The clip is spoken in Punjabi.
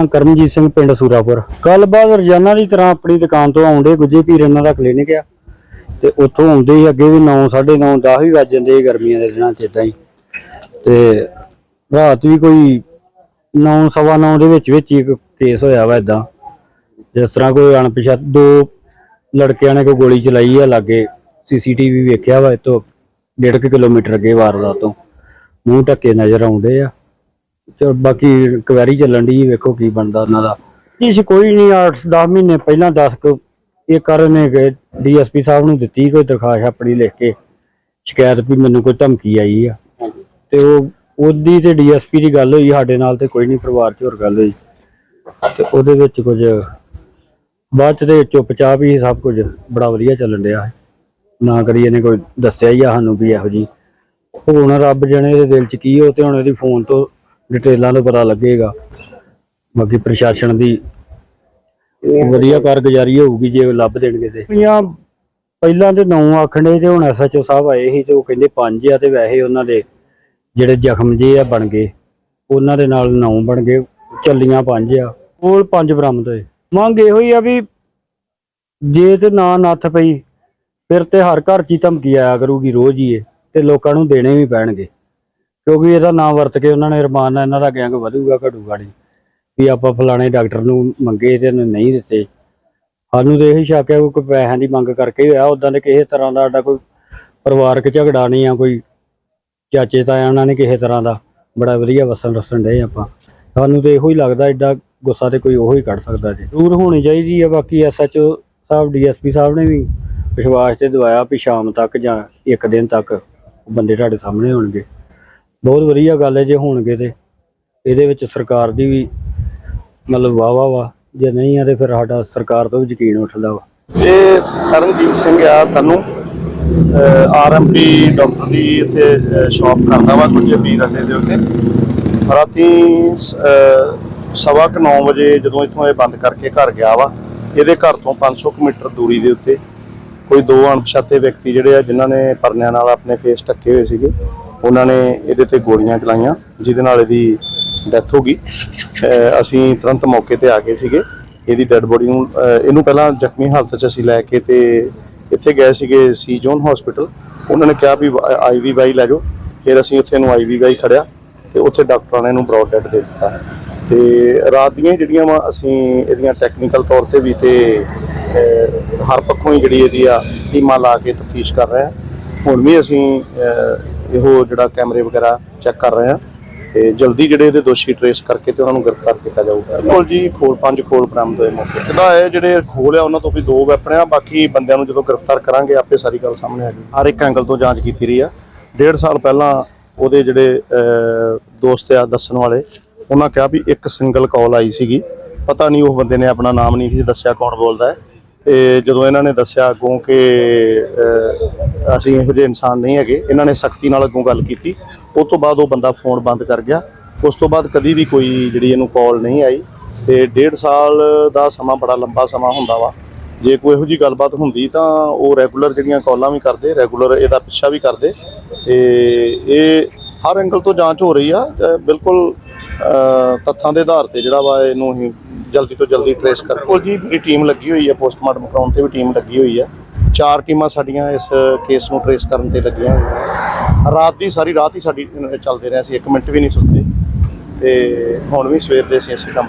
ਹਾਂ ਕਰਮਜੀਤ ਸਿੰਘ, ਪਿੰਡ ਸੂਰਾਪੁਰ। ਕੱਲ ਬਾਅਦ ਰੋਜ਼ਾਨਾ ਦੀ ਤਰ੍ਹਾਂ ਆਪਣੀ ਦੁਕਾਨ ਤੋਂ ਆਉਂਦੇ ਗੁੱਜੇ ਪੀਰ ਇਹਨਾਂ ਦਾ ਕਲੀਨਿਕ ਆ। ਤੇ ਉੱਥੋਂ ਆਉਂਦੇ ਹੀ ਅੱਗੇ ਵੀ 9 9:30 10 ਵੀ ਵੱਜ ਜਾਂਦੇ ਸੀ ਗਰਮੀਆਂ ਦੇ ਦਿਨਾਂ 'ਚ ਏਦਾਂ ਹੀ। ਤੇ ਰਾਤ ਵੀ ਕੋਈ 9 ਸਵਾ 9 ਦੇ ਵਿੱਚ ਵਿੱਚ ਹੀ ਇੱਕ ਕੇਸ ਹੋਇਆ ਵਾ ਇਦਾਂ ਜਿਸ ਤਰ੍ਹਾਂ ਕੋਈ ਅਣਪਛਾਤ ਦੋ ਲੜਕਿਆਂ ਨੇ ਕੋਈ ਗੋਲੀ ਚਲਾਈ ਆ ਲਾਗੇ, ਸੀਸੀਟੀਵੀ ਵੇਖਿਆ ਵਾ ਇਤੋਂ 1.5 ਕਿਲੋਮੀਟਰ ਅੱਗੇ ਵਾਰਦਾਤ ਤੋਂ। ਮੂੰਹ ਢੱਕੇ ਨਜ਼ਰ ਆਉਂਦੇ ਆ। ਚਲ ਬਾਕੀ ਕੁਵੈਰੀ ਚੱਲਣ ਦੀ ਵੇਖੋ ਕੀ ਬਣਦਾ ਉਹਨਾਂ ਦਾ। ਇਸ ਕੋਈ ਨਹੀਂ 8-10 ਮਹੀਨੇ ਪਹਿਲਾਂ 10 ਕੁ ਇਹ ਕਰਨ ਕਿ ਡੀਐਸਪੀ ਸਾਹਿਬ ਨੂੰ ਦਿੱਤੀ ਕੋਈ ਦਰਖਾਸਤ ਆਪਣੀ ਲਿਖ ਕੇ ਸ਼ਿਕਾਇਤ ਵੀ ਮੈਨੂੰ ਕੋਈ ਧਮਕੀ ਆਈ ਆ। ਤੇ ਉਹ ਉਹਦੀ ਤੇ ਡੀਐਸਪੀ ਦੀ ਗੱਲ ਹੋਈ ਸਾਡੇ ਨਾਲ ਤੇ ਕੋਈ ਨਹੀਂ ਪਰਿਵਾਰ 'ਚ ਹੋਰ ਗੱਲ ਹੋਈ। ਤੇ ਉਹਦੇ ਵਿੱਚ ਕੁਝ ਬਾਅਦ ਚ ਤੇ ਚੁੱਪਚਾਪ ਹੀ ਸਭ ਕੁਝ ਬੜਾ ਵਧੀਆ ਚੱਲਣ ਡਿਆ। ਹੈ ਨਾ ਕਰੀ ਇਹਨੇ ਕੋਈ ਦੱਸਿਆ ਹੀ ਆ ਸਾਨੂੰ ਵੀ ਇਹੋ ਜੀ ਹੁਣ ਰੱਬ ਜਾਣੇ ਇਹਦੇ ਦਿਲ 'ਚ ਕੀ ਹੋ ਤੇ ਹੁਣ ਇਹਦੀ ਫੋਨ ਤੋਂ ਡਿਟੇਲਾਂ ਤੋਂ ਪਤਾ ਲੱਗੇਗਾ। ਬਾਕੀ ਪ੍ਰਸ਼ਾਸਨ ਦੀ ਵਧੀਆ ਕਾਰਗੁਜ਼ਾਰੀ ਹੋਊਗੀ ਜੇ ਉਹ ਲੱਭ ਦੇਣਗੇ ਤੇ। ਜਾਂ ਪਹਿਲਾਂ ਤੇ ਨੌ ਆਖਣੇ ਤੇ ਹੁਣ ਐਸਐਚਓ ਸਾਹਿਬ ਆਏ ਸੀ ਤੇ ਉਹ ਕਹਿੰਦੇ ਪੰਜ ਆ ਤੇ ਵੈਸੇ ਉਹਨਾਂ ਦੇ ਜਿਹੜੇ ਜ਼ਖਮ ਜੇ ਆ ਬਣ ਗਏ, ਉਹਨਾਂ ਦੇ ਨਾਲ ਨੌ ਬਣ ਗਏ, ਚੱਲੀਆਂ ਪੰਜ ਆ। ਕੋਲ ਪੰਜ ਬਰਾਮਦ ਹੋਏ। ਮੰਗ ਇਹੋ ਹੀ ਆ ਵੀ ਜੇ ਤੇ ਨਾ ਨੱਥ ਪਈ, ਫਿਰ ਤੇ ਹਰ ਘਰ ਚ ਹੀ ਧਮਕੀ ਆਇਆ ਕਰੂਗੀ ਰੋਜ਼ ਹੀ ਇਹ, ਤੇ ਲੋਕਾਂ ਨੂੰ ਦੇਣੇ ਵੀ ਪੈਣਗੇ। ਕਿਉਂਕਿ ਇਹਦਾ ਨਾਮ ਵਰਤ ਕੇ ਉਹਨਾਂ ਨੇ ਰਮਾਨ ਨਾਲ ਇਹਨਾਂ ਦਾ ਗੈਂਗ ਵਧੂਗਾ, ਘਟੂਗਾ ਨਹੀਂ। ਵੀ ਆਪਾਂ ਫਲਾਣੇ ਡਾਕਟਰ ਨੂੰ ਮੰਗੇ ਤੇ ਇਹਨੇ ਨਹੀਂ ਦਿੱਤੇ। ਸਾਨੂੰ ਤੇ ਇਹੀ ਸ਼ੱਕ ਹੈ ਕੋਈ ਪੈਸਿਆਂ ਦੀ ਮੰਗ ਕਰਕੇ ਹੀ ਹੋਇਆ। ਉਦਾਂ ਦੇ ਕਿਸੇ ਤਰ੍ਹਾਂ ਦਾ ਸਾਡਾ ਕੋਈ ਪਰਿਵਾਰਕ ਝਗੜਾ ਨਹੀਂ ਆ, ਕੋਈ ਚਾਚੇ ਤਾਇਆ ਉਹਨਾਂ ਨੇ ਕਿਸੇ ਤਰ੍ਹਾਂ ਦਾ ਬੜਾ ਵਧੀਆ ਵਸਣ ਰਸਣ ਡਏ ਆਪਾਂ। ਸਾਨੂੰ ਤੇ ਇਹੋ ਹੀ ਲੱਗਦਾ ਐਡਾ ਗੁੱਸਾ ਤੇ ਕੋਈ ਉਹੋ ਹੀ ਕੱਢ ਸਕਦਾ ਜੀ। ਦੂਰ ਹੋਣੀ ਚਾਹੀਦੀ ਆ, ਬਾਕੀ ਐਸਐਚਓ ਸਾਹਿਬ ਡੀਐਸਪੀ ਸਾਹਿਬ ਨੇ ਵੀ ਵਿਸ਼ਵਾਸ ਤੇ ਦਵਾਇਆ ਵੀ ਸ਼ਾਮ ਤੱਕ ਜਾਂ ਇੱਕ ਦਿਨ ਤੱਕ ਬੰਦੇ ਤੁਹਾਡੇ ਸਾਹਮਣੇ ਹੋਣਗੇ। ਬਹੁਤ ਵਧੀਆ ਗੱਲ ਹੈ ਜੇ ਹੋਣਗੇ ਤੇ। ਇਹਦੇ ਵਿੱਚ ਸਰਕਾਰ ਦੀ ਵੀ ਮਤਲਬ ਵਾਹ ਵਾ। ਜੇ ਨਹੀਂ ਆ ਤੇ ਫਿਰ ਸਾਡਾ ਸਰਕਾਰ ਤੋਂ ਵੀ ਯਕੀਨ ਉੱਠਦਾ ਵਾ। ਇਹ ਤਰਨਜੀਤ ਸਿੰਘ ਆ, ਤਨੂੰ ਆਰਐਮਪੀ ਡਾਕਟਰ ਦੀ ਇੱਥੇ ਸ਼ਾਪ ਕਰਦਾ ਵਾ ਕੁਝ ਵੀਰ ਅੱਡੇ ਦੇ ਉੱਤੇ। ਰਾਤੀ ਸਵਾ ਕੁ 9 ਵਜੇ ਜਦੋਂ ਇੱਥੋਂ ਇਹ ਬੰਦ ਕਰਕੇ ਘਰ ਗਿਆ ਵਾ, ਇਹਦੇ ਘਰ ਤੋਂ 500 ਕੁ ਮੀਟਰ ਦੂਰੀ ਦੇ ਉੱਤੇ ਕੋਈ ਦੋ ਅਣਪਛਾਤੇ ਵਿਅਕਤੀ ਜਿਹੜੇ ਆ, ਜਿਨ੍ਹਾਂ ਨੇ ਪਰਨਿਆਂ ਨਾਲ ਆਪਣੇ ਫੇਸ ਢੱਕੇ ਹੋਏ ਸੀਗੇ ਉਹਨਾਂ ਨੇ ਇਹਦੇ ਤੇ ਗੋਲੀਆਂ ਚਲਾਈਆਂ, ਜਿਹਦੇ ਨਾਲ ਇਹਦੀ ਡੈਥ ਹੋ ਗਈ। ਅਸੀਂ ਤੁਰੰਤ ਮੌਕੇ ਤੇ ਆ ਗਏ ਸੀਗੇ। ਇਹਦੀ ਡੈੱਡ ਬੋਡੀ ਨੂੰ ਇਹਨੂੰ ਪਹਿਲਾਂ ਜ਼ਖਮੀ ਹਾਲਤ 'ਚ ਅਸੀਂ ਲੈ ਕੇ ਤੇ ਇੱਥੇ ਗਏ ਸੀਗੇ ਸੀ ਜੋਨ ਹਸਪੀਟਲ ਉਹਨਾਂ ਨੇ ਕਿਹਾ ਵੀ ਆਈਵੀ ਬਾਈ ਲੈ ਜਾਓ। ਫਿਰ ਅਸੀਂ ਉੱਥੇ ਨੂੰ ਆਈਵੀ ਬਾਈ ਖੜਿਆ ਤੇ ਉੱਥੇ ਡਾਕਟਰਾਂ ਨੇ ਇਹਨੂੰ ਬ੍ਰੌਡ ਡੈਡ ਦੇ ਦਿੱਤਾ। ਤੇ ਰਾਤ ਦੀਆਂ ਜਿਹੜੀਆਂ ਵਾ, ਅਸੀਂ ਇਹਦੀਆਂ ਟੈਕਨੀਕਲ ਤੌਰ ਤੇ ਵੀ ਤੇ ਹਰ ਪੱਖੋਂ ਹੀ ਜਿਹੜੀ ਇਹਦੀ ਆ ਟੀਮਾਂ ਲਾ ਕੇ ਤਫਤੀਸ਼ ਕਰ ਰਹੇ ਹਾਂ। ਹੁਣ ਵੀ ਅਸੀਂ ਇਹੋ ਜਿਹੜਾ ਕੈਮਰੇ ਵਗੈਰਾ ਚੈੱਕ ਕਰ ਰਹੇ ਹਾਂ ਤੇ ਜਲਦੀ ਜਿਹੜੇ ਇਹਦੇ ਦੋਸ਼ੀ ਟਰੇਸ ਕਰਕੇ ਤੇ ਉਹਨਾਂ ਨੂੰ ਗ੍ਰਿਫਤਾਰ ਕੀਤਾ ਜਾਊਗਾ। ਕੋਲ ਜੀ, ਖੋਲ ਪੰਜ, ਖੋਲ ਬਰਾਮਦ ਹੋਏ ਮੌਕੇ ਇਹਦਾ ਇਹ ਜਿਹੜੇ ਖੋਲ ਆ, ਉਹਨਾਂ ਤੋਂ ਵੀ ਦੋ ਵੈਪਨ ਆ, ਬਾਕੀ ਬੰਦਿਆਂ ਨੂੰ ਜਦੋਂ ਗ੍ਰਿਫਤਾਰ ਕਰਾਂਗੇ, ਆਪੇ ਸਾਰੀ ਗੱਲ ਸਾਹਮਣੇ ਆ ਜਾਊ ਹਰ ਇੱਕ ਐਂਗਲ ਤੋਂ ਜਾਂਚ ਕੀਤੀ ਰਹੀ ਆ। ਡੇਢ ਸਾਲ ਪਹਿਲਾਂ ਉਹਦੇ ਜਿਹੜੇ ਦੋਸਤ ਆ, ਦੱਸਣ ਵਾਲੇ, ਉਹਨਾਂ ਕਿਹਾ ਵੀ ਇੱਕ ਸਿੰਗਲ ਕਾਲ ਆਈ ਸੀਗੀ। ਪਤਾ ਨਹੀਂ ਉਹ ਬੰਦੇ ਨੇ ਆਪਣਾ ਨਾਮ ਨਹੀਂ ਸੀ ਦੱਸਿਆ ਕੌਣ ਬੋਲਦਾ ਹੈ। ਤੇ ਜਦੋਂ ਇਹਨਾਂ ਨੇ ਦੱਸਿਆ ਅੱਗੋਂ ਕਿ ਅਸੀਂ ਇਹੋ ਜਿਹੇ ਇਨਸਾਨ ਨਹੀਂ ਹੈਗੇ, ਇਹਨਾਂ ਨੇ ਸਖਤੀ ਨਾਲ ਅੱਗੋਂ ਗੱਲ ਕੀਤੀ। ਉਸ ਤੋਂ ਬਾਅਦ ਉਹ ਬੰਦਾ ਫੋਨ ਬੰਦ ਕਰ ਗਿਆ। ਉਸ ਤੋਂ ਬਾਅਦ ਕਦੀ ਵੀ ਕੋਈ ਜਿਹੜੀ ਇਹਨੂੰ ਕਾਲ ਨਹੀਂ ਆਈ। ਤੇ ਡੇਢ ਸਾਲ ਦਾ ਸਮਾਂ ਬੜਾ ਲੰਬਾ ਸਮਾਂ ਹੁੰਦਾ ਵਾ। ਜੇ ਕੋਈ ਇਹੋ ਜੀ ਗੱਲਬਾਤ ਹੁੰਦੀ ਤਾਂ ਉਹ ਰੈਗੂਲਰ ਜਿਹੜੀਆਂ ਕਾਲਾਂ ਵੀ ਕਰਦੇ, ਰੈਗੂਲਰ ਇਹਦਾ ਪਿੱਛਾ ਵੀ ਕਰਦੇ। ਤੇ ਇਹ ਹਰ ਐਂਗਲ ਤੋਂ ਜਾਂਚ ਹੋ ਰਹੀ ਆ। ਬਿਲਕੁਲ ਤੱਥਾਂ ਦੇ ਆਧਾਰ ਤੇ ਜਿਹੜਾ ਵਾ ਇਹਨੂੰ ਅਸੀਂ ਜਲਦੀ ਤੋਂ ਜਲਦੀ ਟ੍ਰੇਸ ਕਰ ਕੋਲ ਜੀ, ਮੇਰੀ ਟੀਮ ਲੱਗੀ ਹੋਈ ਹੈ ਪੋਸਟਮਾਰਟਮ ਕਰਾਉਣ ਤੇ ਵੀ ਟੀਮ ਲੱਗੀ ਹੋਈ ਹੈ ਚਾਰ ਟੀਮਾਂ ਸਾਡੀਆਂ ਇਸ ਕੇਸ ਨੂੰ ਟ੍ਰੇਸ ਕਰਨ ਤੇ ਲੱਗੀਆਂ ਹੋਈਆਂ। ਰਾਤ ਦੀ ਸਾਰੀ ਰਾਤ ਹੀ ਸਾਡੀ ਚੱਲਦੇ ਰਹੇ ਸੀ 1 ਮਿੰਟ ਵੀ ਨਹੀਂ ਸੁੱਤੇ। ਤੇ ਹੁਣ ਵੀ ਸਵੇਰ ਦੇ ਅਸੀਂ ਇਸੇ ਕੰਮ